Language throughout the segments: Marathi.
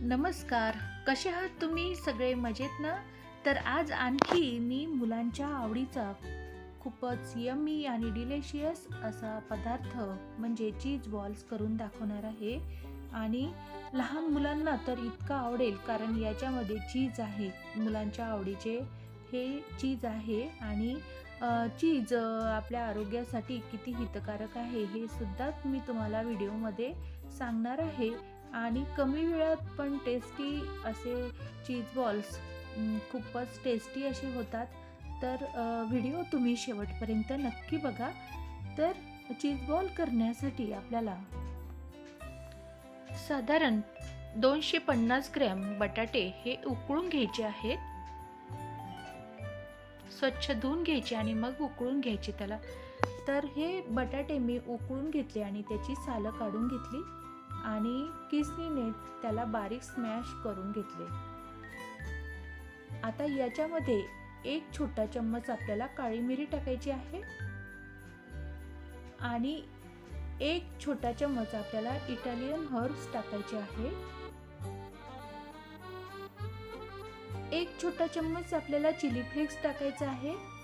नमस्कार. कसे आहात तुम्ही सगळे? मजेत ना? तर आज आणखी मी मुलांच्या आवडीचा खूपच यम्मी आणि डिलेशियस असा पदार्थ म्हणजे चीज बॉल्स करून दाखवणार आहे. आणि लहान मुलांना तर इतका आवडेल कारण याच्यामध्ये चीज आहे. मुलांच्या आवडीचे हे चीज आहे आणि चीज आपल्या आरोग्यासाठी किती हितकारक आहे हे सुद्धा मी तुम्हाला व्हिडिओमध्ये सांगणार आहे. आणि कमी वेळात पण टेस्टी असे चीज बॉल्स खूपच टेस्टी असे होतात. तर व्हिडिओ तुम्ही शेवटपर्यंत नक्की बघा. तर चीज बॉल करण्यासाठी आपल्याला साधारण दोनशे पन्नास ग्रॅम बटाटे हे उकळून घ्यायचे आहेत. स्वच्छ धुवून घ्यायचे आणि मग उकळून घ्यायचे त्याला. तर हे बटाटे मी उकळून घेतले आणि त्याची सालं काढून घेतली. आणि किसनीने त्याला बारीक स्मॅश करून घेतले. आता याच्यामध्ये एक छोटा चम्मच आपल्याला काळी मिरी टाकायची आहे. आणि एक छोटा चम्मच आपल्याला इटालियन हर्ब्स टाकायचे आहे. एक छोटा चम्मच आपल्याला चिली फ्लेक्स टाकायचा आहे.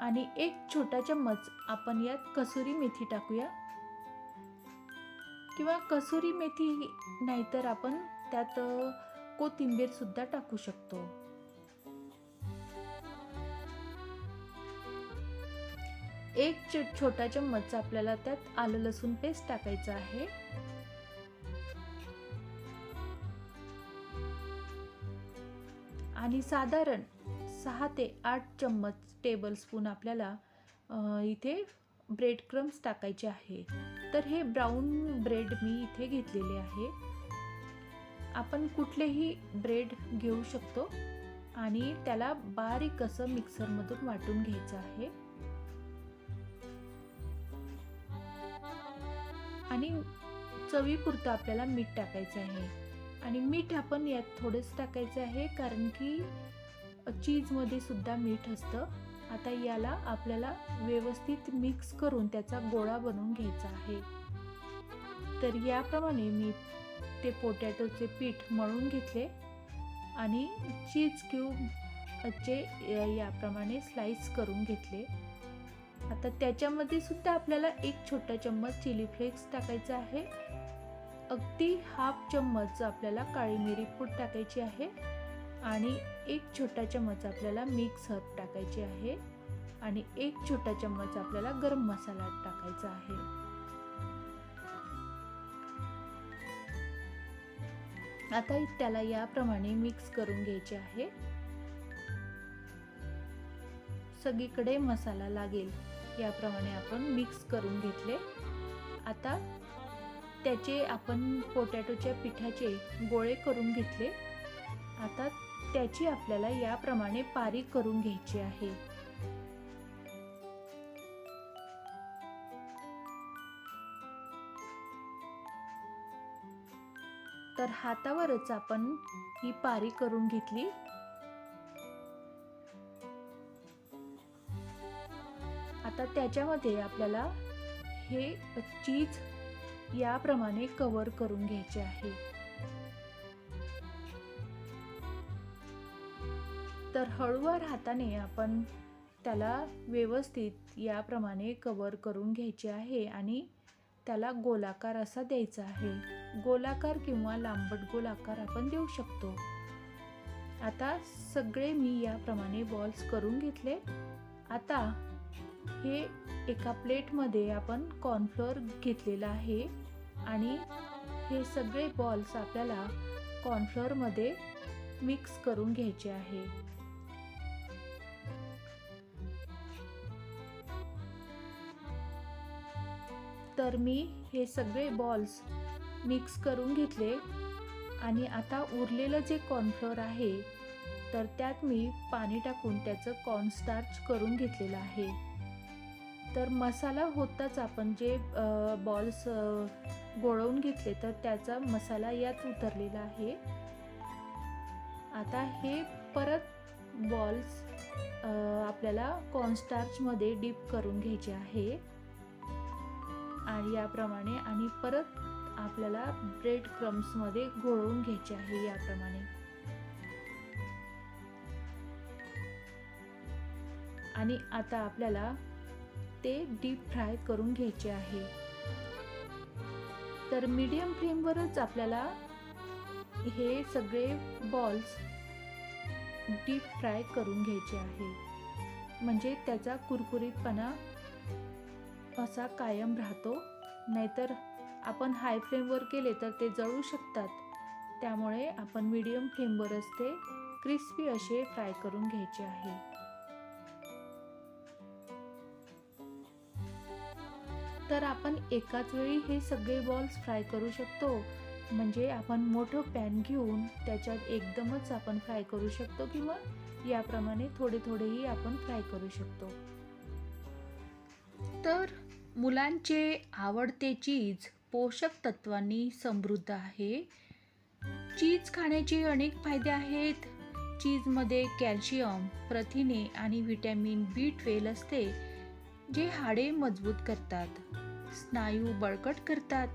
आणि एक छोटा चम्मच आपण यात कसुरी मेथी टाकूया. किंवा कसुरी मेथी नाहीतर आपण त्यात कोथिंबीर सुद्धा टाकू शकतो. एक छोटा चम्मच आपल्याला त्यात आलं लसूण पेस्ट टाकायचं आहे. आणि साधारण सहा ते आठ चम्मच टेबलस्पून आपल्याला इथे ब्रेड क्रम्स टाकायचे आहे तर हे ब्राऊन ब्रेड मी इथे घेतलेले आहे. आपण कुठलेही ब्रेड घेऊ शकतो आणि त्याला बारीक असं मिक्सरमधून वाटून घ्यायचं आहे. आणि चवीपुरतं आपल्याला मीठ टाकायचं आहे. आणि मीठ आपण यात थोडंच टाकायचं आहे कारण की चीजमध्ये सुद्धा मीठ असतं. आता याला आपल्याला व्यवस्थित मिक्स करून त्याचा गोळा बनवून घ्यायचा आहे. तर याप्रमाणे मी ते पोटॅटोचे पीठ मळून घेतले आणि चीज क्यूबचे याप्रमाणे स्लाइस करून घेतले. आता त्याच्यामध्ये सुद्धा आपल्याला एक छोटा चम्मच चिली फ्लेक्स टाकायचा आहे. अगदी हाफ चम्मच आपल्याला काळी मिरी पूड टाकायची आहे. आणि एक छोटा चम्मच आपल्याला मिक्स हर्ब टाकायचे आहे आणि एक छोटा चम्मच आपल्याला गरम मसाला टाकायचा आहे. आता त्याला याप्रमाणे मिक्स करून घ्यायचे आहे. सगळीकडे मसाला लागेल याप्रमाणे आपण मिक्स करून घेतले. आता त्याचे आपण पोटॅटोच्या पिठाचे गोळे करून घेतले. आता त्याची आपल्याला याप्रमाणे पारी करून घ्यायची आहे. तर हातावरच आपण ही पारी करून घेतली. आता त्याच्यामध्ये आपल्याला हे चीज याप्रमाणे कवर करून घ्यायचे आहे. तर हळूवार हाताने आपण त्याला व्यवस्थित याप्रमाणे कवर करून घ्यायचे आहे आणि त्याला गोलाकार असा द्यायचा आहे. गोलाकार किंवा लांबट गोलाकार आपण देऊ शकतो. आता सगळे मी याप्रमाणे बॉल्स करून घेतले. आता हे एका प्लेटमध्ये आपण कॉर्नफ्लोअर घेतलेला आहे आणि हे सगळे बॉल्स आपल्याला कॉर्नफ्लोअरमध्ये मिक्स करून घ्यायचे आहे. तर मी हे सगळे बॉल्स मिक्स करून घेतले आणि आता उरलेलं जे कॉर्नफ्लोअर आहे तर त्यात मी पाणी टाकून त्याचं कॉर्नस्टार्च करून घेतलेलं आहे. तर मसाला होताच आपण जे बॉल्स गोळवून घेतले तर त्याचा मसाला यात उतरलेला आहे. आता हे परत बॉल्स आपल्याला कॉर्नस्टार्चमध्ये डीप करून घ्यायचे आहे. आणि याप्रमाणे आणि परत आपल्याला ब्रेड क्रम्समध्ये घोळवून घ्यायचे आहे याप्रमाणे. आणि आता आपल्याला ते डीप फ्राय करून घ्यायचे आहे. तर मीडियम फ्लेमवरच आपल्याला हे सगळे बॉल्स डीप फ्राय करून घ्यायचे आहे. म्हणजे त्याचा कुरकुरीतपणा असा कायम राहतो. नाहीतर आपण हाय फ्लेमवर केले तर ते जळू शकतात. त्यामुळे आपण मीडियम फ्लेमवरच ते क्रिस्पी असे फ्राय करून घ्यायचे आहे. तर आपण एकाच वेळी हे सगळे बॉल्स फ्राय करू शकतो. म्हणजे आपण मोठं पॅन घेऊन त्याच्यात एकदमच आपण फ्राय करू शकतो किंवा याप्रमाणे थोडे थोडेही आपण फ्राय करू शकतो. तर मुलांचे आवडते चीज पोषक तत्वांनी समृद्ध आहे. चीज खाण्याचे अनेक फायदे आहेत. चीजमध्ये कॅल्शियम प्रथिने आणि व्हिटॅमिन बी ट्वेल असते जे हाडे मजबूत करतात स्नायू बळकट करतात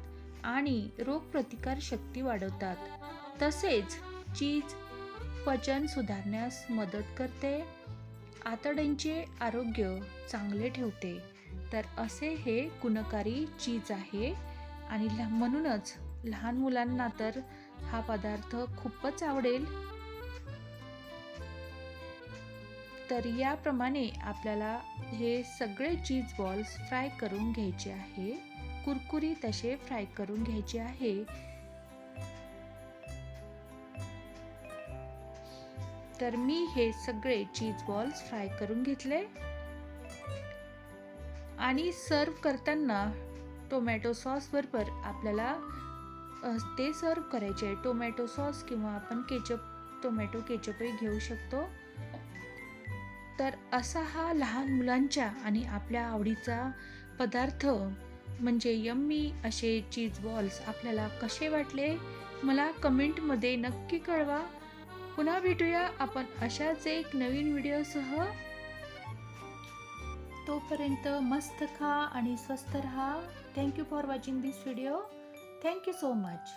आणि रोगप्रतिकार शक्ती वाढवतात. तसेच चीज पचन सुधारण्यास मदत करते आतड्यांचे आरोग्य चांगले ठेवते. तर असे हे गुणकारी चीज आहे. आणि ल- म्हणूनच लहान मुलांना तर हा पदार्थ खूपच आवडेल. तर याप्रमाणे आपल्याला हे सगळे चीज बॉल्स फ्राय करून घ्यायचे आहे. कुरकुरी तसे फ्राय करून घ्यायचे आहे. तर मी हे सगळे चीज बॉल्स फ्राय करून घेतले. आणि सर्व करताना टोमॅटो सॉस बरोबर आपल्याला ते सर्व करायचे. आहे टोमॅटो सॉस किंवा आपण केचप टोमॅटो केचपही घेऊ शकतो. तर असा हा लहान मुलांच्या आणि आपल्या आवडीचा पदार्थ म्हणजे यम्मी असे चीज बॉल्स आपल्याला कसे वाटले मला कमेंटमध्ये नक्की कळवा. पुन्हा भेटूया आपण अशाच एक नवीन व्हिडिओसह तोपर्यंत मस्त खा आणि स्वस्त रहा. Thank you for watching this video thank you so much